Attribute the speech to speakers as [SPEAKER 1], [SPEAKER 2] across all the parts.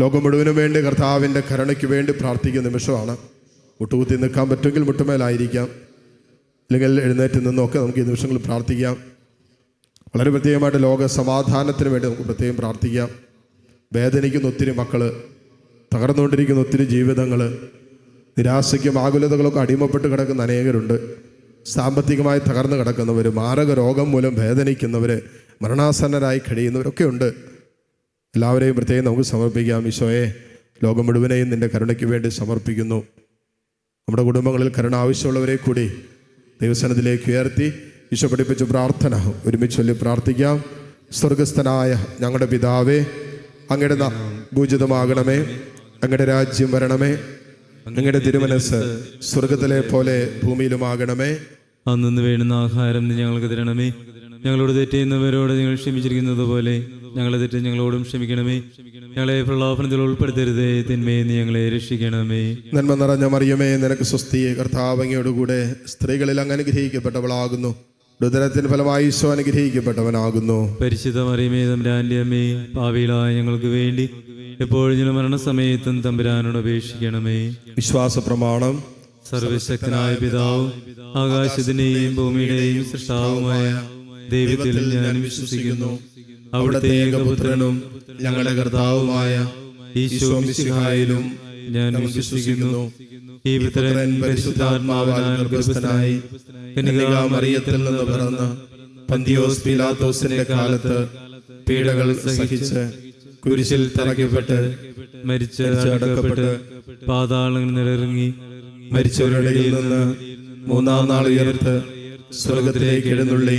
[SPEAKER 1] ലോകം മുഴുവനും വേണ്ടി കർത്താവിന്റെ കരുണയ്ക്ക് വേണ്ടി പ്രാർത്ഥിക്കുന്ന നിമിഷമാണ്. മുട്ടുകുത്തി നിൽക്കാൻ പറ്റുമെങ്കിൽ മുട്ടുമേലായിരിക്കാം. അല്ലെങ്കിൽ എഴുന്നേറ്റ് നിന്നൊക്കെ നമുക്ക് ഈ നിമിഷങ്ങളിൽ പ്രാർത്ഥിക്കാം. വളരെ പ്രത്യേകമായിട്ട് ലോക സമാധാനത്തിന് വേണ്ടി നമുക്ക് പ്രത്യേകം പ്രാർത്ഥിക്കാം. വേദനിക്കുന്ന ഒത്തിരി മക്കൾ തകർന്നുകൊണ്ടിരിക്കുന്ന ഒത്തിരി ജീവിതങ്ങൾ നിരാശയ്ക്കും ആകുലതകളൊക്കെ അടിമപ്പെട്ട് കിടക്കുന്ന അനേകരുണ്ട്. സാമ്പത്തികമായി തകർന്നു കിടക്കുന്നവർ മാരക രോഗം മൂലം വേദനിക്കുന്നവർ മരണാസന്നരായി കഴിയുന്നവരൊക്കെ ഉണ്ട്. എല്ലാവരെയും പ്രത്യേകം നമുക്ക് സമർപ്പിക്കാം. ഈശോയെ ലോകം മുഴുവനെയും നിന്റെ കരുണയ്ക്ക് വേണ്ടി സമർപ്പിക്കുന്നു. നമ്മുടെ കുടുംബങ്ങളിൽ കരുണ ആവശ്യമുള്ളവരെ കൂടി ദൈവസനത്തിലേക്ക് ഉയർത്തി ഈശോ പഠിപ്പിച്ച പ്രാർത്ഥന ഒരുമിച്ച് ചൊല്ലി പ്രാർത്ഥിക്കാം. സ്വർഗസ്ഥനായ ഞങ്ങളുടെ പിതാവേ അങ്ങയുടെ ഭൂജിതമാകണമേ അങ്ങയുടെ രാജ്യം വരണമേ അങ്ങയുടെ തിരുമനസ് സ്വർഗത്തിലെ പോലെ ഭൂമിയിലുമാകണമേ.
[SPEAKER 2] അന്നു വേണ്ടുന്ന ആഹാരം ഞങ്ങൾക്ക് തരണമേ. ഞങ്ങളോട് തെറ്റെയ്യുന്നവരോട് ഞങ്ങൾ ക്ഷമിച്ചിരിക്കുന്നത് പോലെ ഞങ്ങളെ തെറ്റ് ഞങ്ങളോടും ക്ഷമിക്കണമേ. ഞങ്ങളെ പ്രലോഭനത്തിൽ ഉൾപ്പെടുത്തരുതേ. തിന്മയെ നീ ഞങ്ങളെ രക്ഷിക്കണമേ.
[SPEAKER 1] നന്മ നിറഞ്ഞ മറിയമേ നിനക്ക് സ്വസ്തിയെ കർത്താവങ്ങയോടുകൂടെ സ്ത്രീകളിൽ അങ്ങ് അനുഗ്രഹിക്കപ്പെട്ടവളാകുന്നു. ഉദരത്തിന് ഫലമായി ഈശോ അനുഗ്രഹിക്കപ്പെട്ടവനാകുന്നു.
[SPEAKER 2] പരിശുദ്ധ മറിയമേ അമ്മേ പാവിയിലായ ഞങ്ങൾക്ക് വേണ്ടി എപ്പോഴും മരണസമയത്തും തമ്പുരാനോട് അപേക്ഷിക്കണമേ.
[SPEAKER 1] വിശ്വാസ പ്രമാണം
[SPEAKER 2] സർവശക്തനായ പിതാവും ആകാശത്തിന്റെയും ഭൂമിയുടെയും സൃഷ്ടാവുമായ ദൈവത്തിൽ ഞാൻ വിശ്വസിക്കുന്നു. അവിടുത്തെ ഏകപുത്രനും ഞങ്ങളുടെ കർത്താവുമായ ഈശോ മിശിഹായിലും ഞാൻ വിശ്വസിക്കുന്നു. ഈ പുത്രൻ പരിശുദ്ധാത്മാവിനാൽ ഗർഭസ്ഥനായി മറിയത്തിൽ നിന്ന് പിറന്ന് പന്തിയോസ് പിലാത്തോസിന്റെ കാലത്ത് പീഡകൾ സഹിച്ച് കുരിശിൽ തറയ്ക്കപ്പെട്ട് മരിച്ച് അടക്കപ്പെട്ട് പാതാളങ്ങൾ നിലയിറങ്ങി മരിച്ചവരുടെ ഇടയിൽ നിന്ന് മൂന്നാം നാൾ ഉയർത്ത് സ്വർഗത്തിലേക്ക് എഴുന്നള്ളി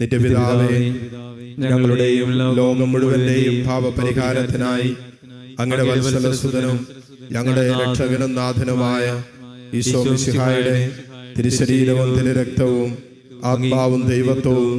[SPEAKER 1] നിത്യപിതാവേ ഞങ്ങളുടെയും ലോകം മുഴുവന്റെയും പാപപരിഹാരത്തിനായി അങ്ങയുടെ വത്സലസുതനും ഞങ്ങളുടെ രക്ഷകനും നാഥനുമായ ഈശോ മിശിഹായുടെ തിരുശരീരവും തിരുരക്തവും ആത്മാവും ദൈവത്വവും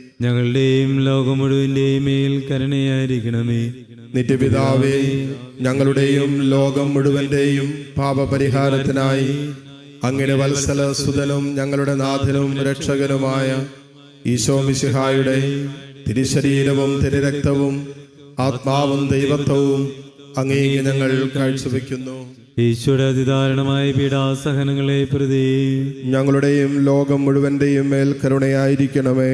[SPEAKER 2] ഞങ്ങളുടെയും ലോകം മുഴുവന്റെയും മേൽ കരുണയായിരിക്കണമേ.
[SPEAKER 1] നിത്യപിതാവേ ഞങ്ങളുടെയും ലോകം മുഴുവന്റെയും പാപപരിഹാരത്തിനായി അങ്ങയുടെ വത്സല സുതനും ഞങ്ങളുടെ നാഥനും രക്ഷകനുമായ ഈശോ മിശിഹായുടെ തിരുശരീരവും തിരുരക്തവും ആത്മാവും ദൈവത്വവും അങ്ങേക്ക് ഞങ്ങൾ കാഴ്ചവെക്കുന്നു.
[SPEAKER 2] ഈശോയുടെ അതിദാരുണമായ പീഡാസഹനങ്ങളെ പ്രതി
[SPEAKER 1] ഞങ്ങളുടെയും ലോകം മുഴുവന്റെയും മേൽ കരുണയായിരിക്കണമേ.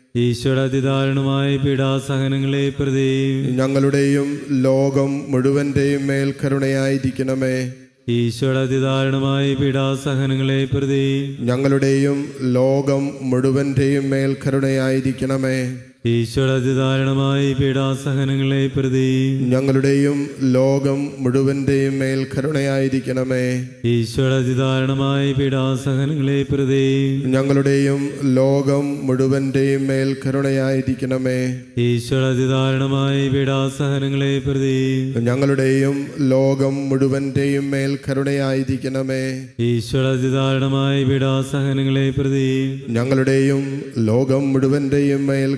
[SPEAKER 2] ഈശോയുടെ അതിദാരുണമായ പീഡാസഹനങ്ങളെ പ്രതി.
[SPEAKER 1] ഞങ്ങളുടെയും ലോകം മുഴുവന്റെയും മേൽ കരുണയായിരിക്കണമേ.
[SPEAKER 2] ഈശോയുടെ അതിദാരുണമായ പീഡാസഹനങ്ങളെ പ്രതി.
[SPEAKER 1] ഞങ്ങളുടെയും ലോകം മുഴുവന്റെയും മേൽ കരുണയായിരിക്കണമേ.
[SPEAKER 3] ഈശോയുടെ അതിദാരുണമായ പീഡാസഹനങ്ങളെ പ്രതി.
[SPEAKER 1] ഞങ്ങളുടെയും ലോകം മുഴുവന്റെയും മേൽ കരുണയായിരിക്കണമേ.
[SPEAKER 3] ഈശോയുടെ അതിദാരുണമായ പീഡാസഹനങ്ങളെ പ്രതി.
[SPEAKER 1] ഞങ്ങളുടെയും ലോകം മുഴുവന്റെയും മേൽ കരുണയായിരിക്കണമേ.
[SPEAKER 3] ഈശോയുടെ അതിദാരുണമായ പീഡാസഹനങ്ങളെ പ്രതി.
[SPEAKER 1] ഞങ്ങളുടെയും ലോകം മുഴുവന്റെയും മേൽ കരുണയായിരിക്കണമേ.
[SPEAKER 3] ഈശോയുടെ അതിദാരുണമായ പീഡാസഹനങ്ങളെ പ്രതി.
[SPEAKER 1] ഞങ്ങളുടെയും ലോകം മുഴുവന്റെയും മേൽ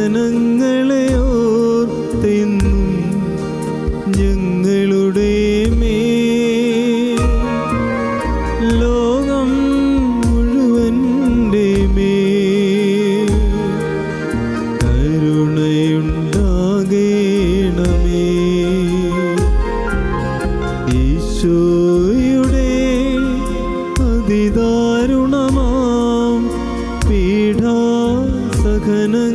[SPEAKER 2] പീഠാസഹനങ്ങളെ ഓർത്തെന്നും ലോകം കരുണയുണ്ടാകേണമേ. ഈശോയുടെ ഓർത്തെന്നും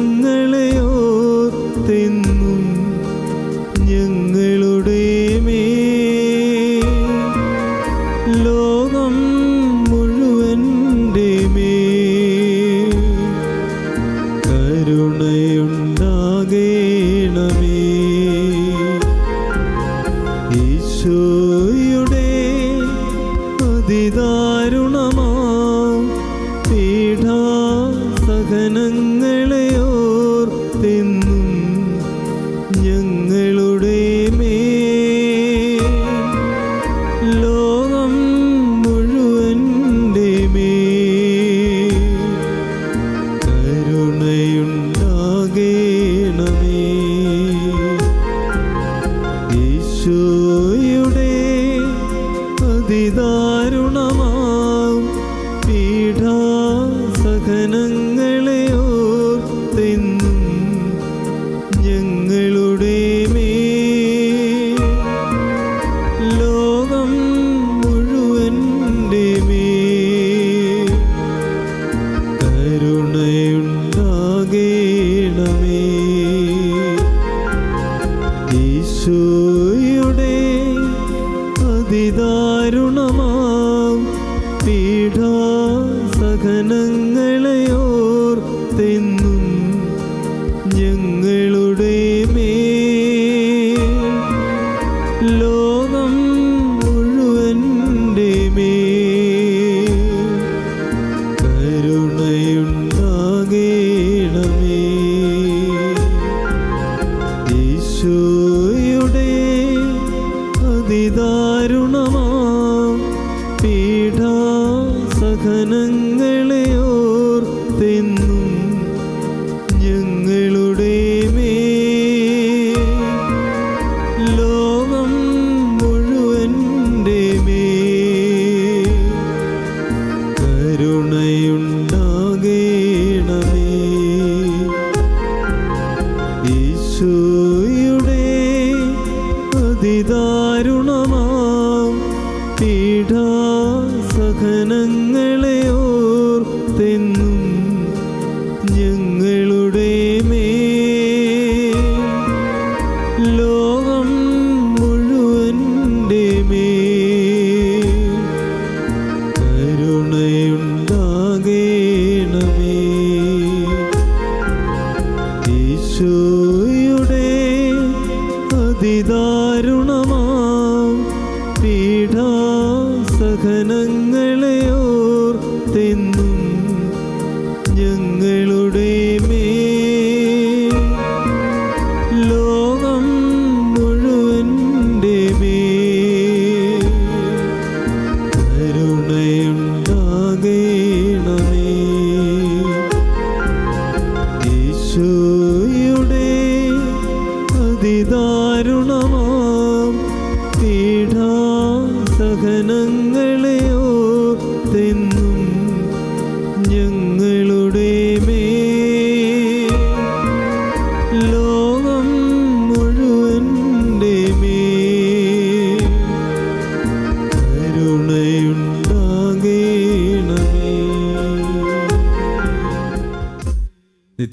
[SPEAKER 2] ഈശോയുടെ പീഠാ പീഠാസഹനങ്ങളെ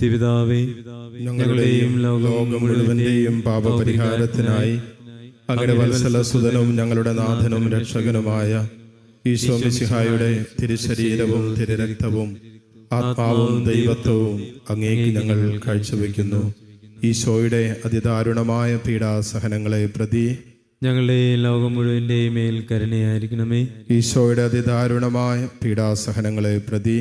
[SPEAKER 2] നിത്യപിതാവേ
[SPEAKER 1] ഞങ്ങളുടെയും ലോകം മുഴുവന്റെയും പാപപരിഹാരത്തിനായി അങ്ങയുടെ വത്സലസുതനും ഞങ്ങളുടെ നാഥനും രക്ഷകനുമായ ഈശോ മിശിഹായുടെ തിരുശരീരവും തിരുരക്തവും ആത്മാവും ദൈവത്വവും അങ്ങേക്ക് ഞങ്ങൾ കാഴ്ചവെക്കുന്നു. ഈശോയുടെ അതിദാരുണമായ പീഡാസഹനങ്ങളെ പ്രതി
[SPEAKER 2] ഞങ്ങളുടെ ലോകം മുഴുവന്റെയും മേൽ കരുണയായിരിക്കണമേ.
[SPEAKER 1] ഈശോയുടെ അതിദാരുണമായ പീഡാസഹനങ്ങളെ പ്രതി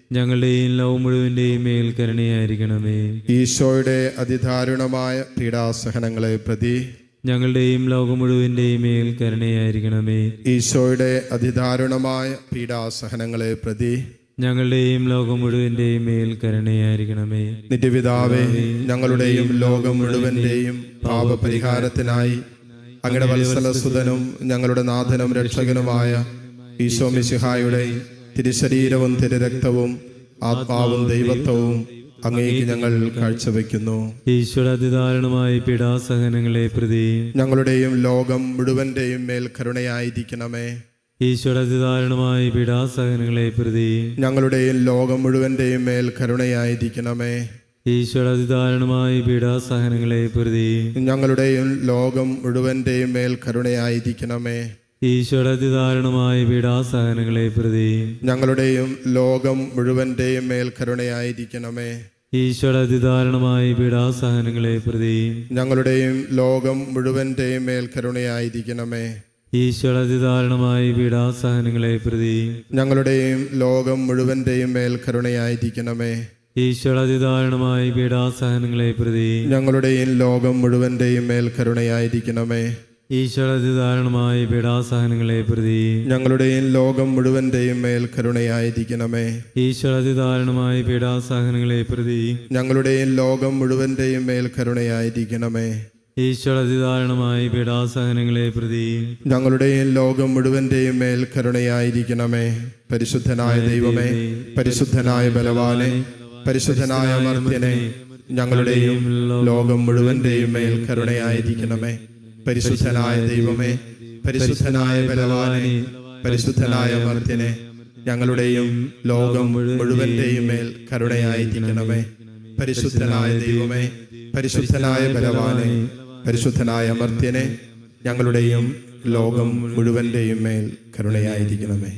[SPEAKER 2] ഞങ്ങളുടെ ലവ് മുഴുവന്റെയും മേൽ കരുണയായിരിക്കണമേ.
[SPEAKER 1] ഈശോയുടെ അതിദാരുണമായ പീഡാസഹനങ്ങളെ പ്രതി
[SPEAKER 2] ഞങ്ങളുടെയും ലോകം മുഴുവന്റെയും മേൽ കരുണയായിരിക്കണമേ.
[SPEAKER 1] ഈശോയുടെ അതിദാരുണമായ പീഡാസഹനങ്ങളെ പ്രതി
[SPEAKER 2] ഞങ്ങളുടെയും ലോകം മുഴുവന്റെയും മേൽ കരുണയായിരിക്കണമേ.
[SPEAKER 1] നിത്യപിതാവേ ഞങ്ങളുടെയും ലോകം മുഴുവന്റെയും പാപപരിഹാരത്തിനായി അങ്ങയുടെ വത്സലസുതനും ഞങ്ങളുടെ നാഥനും രക്ഷകനുമായ ഈശോ മിശിഹായുടെ തിരുശരീരവും തിരുരക്തവും ആത്മാവും ദൈവത്വവും അങ്ങേക്ക് ഞങ്ങൾ കാഴ്ചവെക്കുന്നു.
[SPEAKER 2] ഈശ്വര പിടാസഹനങ്ങളെ പീഡാസഹനങ്ങളെ പ്രതി
[SPEAKER 1] ഞങ്ങളുടെയും ലോകം മുഴുവന്റെയും മേൽ കരുണയായിരിക്കണമേ.
[SPEAKER 2] ഈശ്വര പിടാസഹനങ്ങളെ പീഡാസഹനങ്ങളെ പ്രതി
[SPEAKER 1] ഞങ്ങളുടെയും ലോകം മുഴുവന്റെയും മേൽ കരുണയായിരിക്കണമേ.
[SPEAKER 2] ഈശ്വര പിടാസഹനങ്ങളെ പീഡാസഹനങ്ങളെ പ്രതി
[SPEAKER 1] ഞങ്ങളുടെയും ലോകം മുഴുവന്റെയും മേൽ കരുണയായിരിക്കണമേ.
[SPEAKER 2] ഈശ്വര അതിദാരുണമായ പീഡാസഹനങ്ങളെ പ്രതി.
[SPEAKER 1] ഞങ്ങളുടെയും ലോകം മുഴുവന്റെയും മേൽ കരുണയായിരിക്കണമേ.
[SPEAKER 2] ഈശ്വരതിദാരണമായ പീഡാസഹനങ്ങളെ പ്രതി.
[SPEAKER 1] ഞങ്ങളുടെയും ലോകം മുഴുവന്റെയും മേൽ കരുണയായിരിക്കണമേ.
[SPEAKER 2] ഈശ്വരതിദാരണമായ പീഡാസഹനങ്ങളെ പ്രതി.
[SPEAKER 1] ഞങ്ങളുടെയും ലോകം മുഴുവന്റെയും മേൽ കരുണയായിരിക്കണമേ.
[SPEAKER 2] ഈശ്വരതിദാരണമായ പീഡാസഹനങ്ങളെ പ്രതി.
[SPEAKER 1] ഞങ്ങളുടെയും ലോകം മുഴുവന്റെയും മേൽ കരുണയായിരിക്കണമേ.
[SPEAKER 2] ഈശ്വര അതിദാരുണമായ പീഡാസഹനങ്ങളെ പ്രതി.
[SPEAKER 1] ഞങ്ങളുടെയും ലോകം മുഴുവന്റെയും മേൽ കരുണയായിരിക്കണമേ.
[SPEAKER 2] ഈശ്വര അതിദാരുണമായ പീഡാസഹനങ്ങളെ പ്രതി.
[SPEAKER 1] ഞങ്ങളുടെയും ലോകം മുഴുവന്റെയും മേൽ കരുണയായിരിക്കണമേ.
[SPEAKER 2] ഈശ്വര അതിദാരുണമായ പീഡാസഹനങ്ങളെ പ്രതി.
[SPEAKER 1] ഞങ്ങളുടെയും ലോകം മുഴുവന്റെയും മേൽ കരുണയായിരിക്കണമേ. പരിശുദ്ധനായ ദൈവമേ പരിശുദ്ധനായ ബലവാനെ പരിശുദ്ധനായ മർത്യനെ ഞങ്ങളുടെയും ലോകം മുഴുവന്റെയും മേൽ കരുണയായിരിക്കണമേ. പരിശുദ്ധനായ ദൈവമേ പരിശുദ്ധനായ ബലവാനെ പരിശുദ്ധനായ മർത്യനെ ഞങ്ങളുടെയും ലോകം മുഴുവന്റെയും മേൽ കരുണയായിരിക്കണമേ പരിശുദ്ധനായ ദൈവമേ പരിശുദ്ധനായ ബലവാനെ പരിശുദ്ധനായ മർത്യനെ ഞങ്ങളുടെയും ലോകം മുഴുവന്റെയും മേൽ കരുണയായിരിക്കണമേ